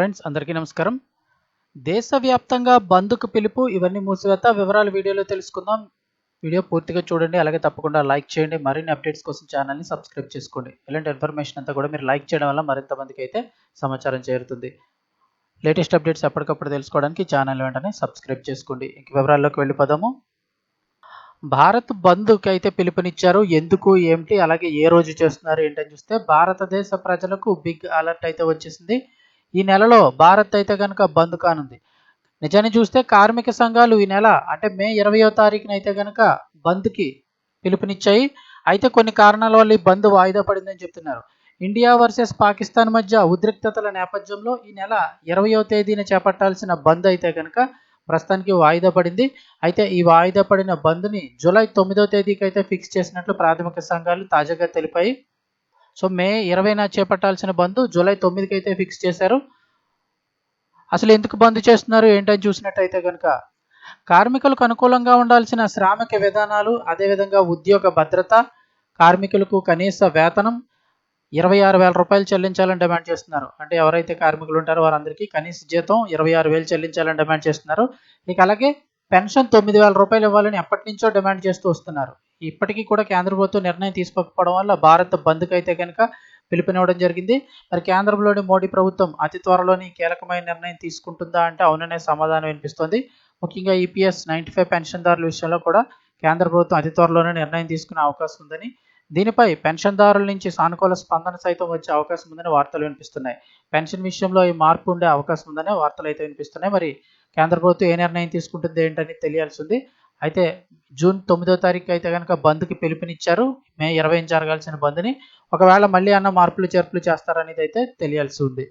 Friends అందరికీ నమస్కారం. దేశవ్యాప్తంగా బంద్కు పిలుపు ఇవన్నీ మూసివేత వివరాలు వీడియోలో తెలుసుకుందాం. వీడియో పూర్తిగా చూడండి అలాగే తప్పకుండా లైక్ చేయండి మరిన్ని అప్డేట్స్ కోసం ఛానల్ని సబ్స్క్రైబ్ చేసుకోండి. ఇలాంటి ఇన్ఫర్మేషన్ అంతా కూడా మీరు లైక్ చేయడం వల్ల మరింత మందికి అయితే సమాచారం చేరుతుంది. లేటెస్ట్ అప్డేట్స్ ఎప్పటికప్పుడు తెలుసుకోవడానికి ఛానల్ వెంటనే సబ్స్క్రైబ్ చేసుకోండి. ఇంక వివరాల్లోకి వెళ్ళిపోదాము. భారత్ బంద్కి అయితే పిలుపునిచ్చారు. ఎందుకు ఏమిటి అలాగే ఏ రోజు చేస్తున్నారు ఏంటని చూస్తే భారతదేశ ప్రజలకు బిగ్ అలర్ట్ అయితే వచ్చేసింది. ఈ నెలలో భారత్ అయితే కనుక బంద్ కానుంది. నిజాన్ని చూస్తే కార్మిక సంఘాలు ఈ నెల అంటే మే ఇరవయో తారీఖున అయితే కనుక బంద్కి పిలుపునిచ్చాయి. అయితే కొన్ని కారణాల వల్ల ఈ బంద్ వాయిదా పడిందని చెప్తున్నారు. ఇండియా వర్సెస్ పాకిస్తాన్ మధ్య ఉద్రిక్తతల నేపథ్యంలో ఈ నెల ఇరవయో తేదీన చేపట్టాల్సిన బంద్ అయితే కనుక ప్రస్తుతానికి వాయిదా పడింది. అయితే ఈ వాయిదా పడిన బంద్ని జూలై తొమ్మిదో తేదీకి అయితే ఫిక్స్ చేసినట్లు ప్రాథమిక సంఘాలు తాజాగా తెలిపాయి. సో మే ఇరవైన చేపట్టాల్సిన బంద్ జూలై తొమ్మిదికి అయితే ఫిక్స్ చేశారు. అసలు ఎందుకు బంద్ చేస్తున్నారు? ఏంటని చూసినట్టయితే కనుక కార్మికులకు అనుకూలంగా ఉండాల్సిన శ్రామిక విధానాలు అదేవిధంగా ఉద్యోగ భద్రత కార్మికులకు కనీస వేతనం ఇరవై ఆరు వేల రూపాయలు చెల్లించాలని డిమాండ్ చేస్తున్నారు. అంటే ఎవరైతే కార్మికులు ఉంటారో వారందరికీ కనీస జీతం ఇరవై ఆరు వేలు చెల్లించాలని డిమాండ్ చేస్తున్నారు. ఇక అలాగే పెన్షన్ తొమ్మిది వేల రూపాయలు ఇవ్వాలని ఎప్పటి నుంచో డిమాండ్ చేస్తూ వస్తున్నారు. ఇప్పటికీ కూడా కేంద్ర ప్రభుత్వం నిర్ణయం తీసుకోకపోవడం వల్ల భారత్ బంద్కు అయితే కనుక పిలుపునివ్వడం జరిగింది. మరి కేంద్రంలోని మోడీ ప్రభుత్వం అతి త్వరలోని కీలకమైన నిర్ణయం తీసుకుంటుందా అంటే అవుననే సమాధానం వినిపిస్తోంది. ముఖ్యంగా ఈపీఎస్ నైంటీ ఫైవ్ పెన్షన్దారుల విషయంలో కూడా కేంద్ర ప్రభుత్వం అతి త్వరలోనే నిర్ణయం తీసుకునే అవకాశం ఉందని దీనిపై పెన్షన్దారుల నుంచి సానుకూల స్పందన సైతం వచ్చే అవకాశం ఉందని వార్తలు వినిపిస్తున్నాయి. పెన్షన్ విషయంలో ఈ మార్పు ఉండే అవకాశం ఉందనే వార్తలు అయితే వినిపిస్తున్నాయి. మరి కేంద్ర ప్రభుత్వం ఏ నిర్ణయం తీసుకుంటుంది ఏంటని తెలియాల్సి ఉంది. అయితే జూన్ తొమ్మిదో తారీఖు అయితే కనుక బంద్కి పిలుపునిచ్చారు. మే ఇరవై జరగాల్సిన బంద్ని. ఒకవేళ మళ్ళీ అన్న మార్పులు చేర్పులు చేస్తారనేది అయితే తెలియాల్సి ఉంది.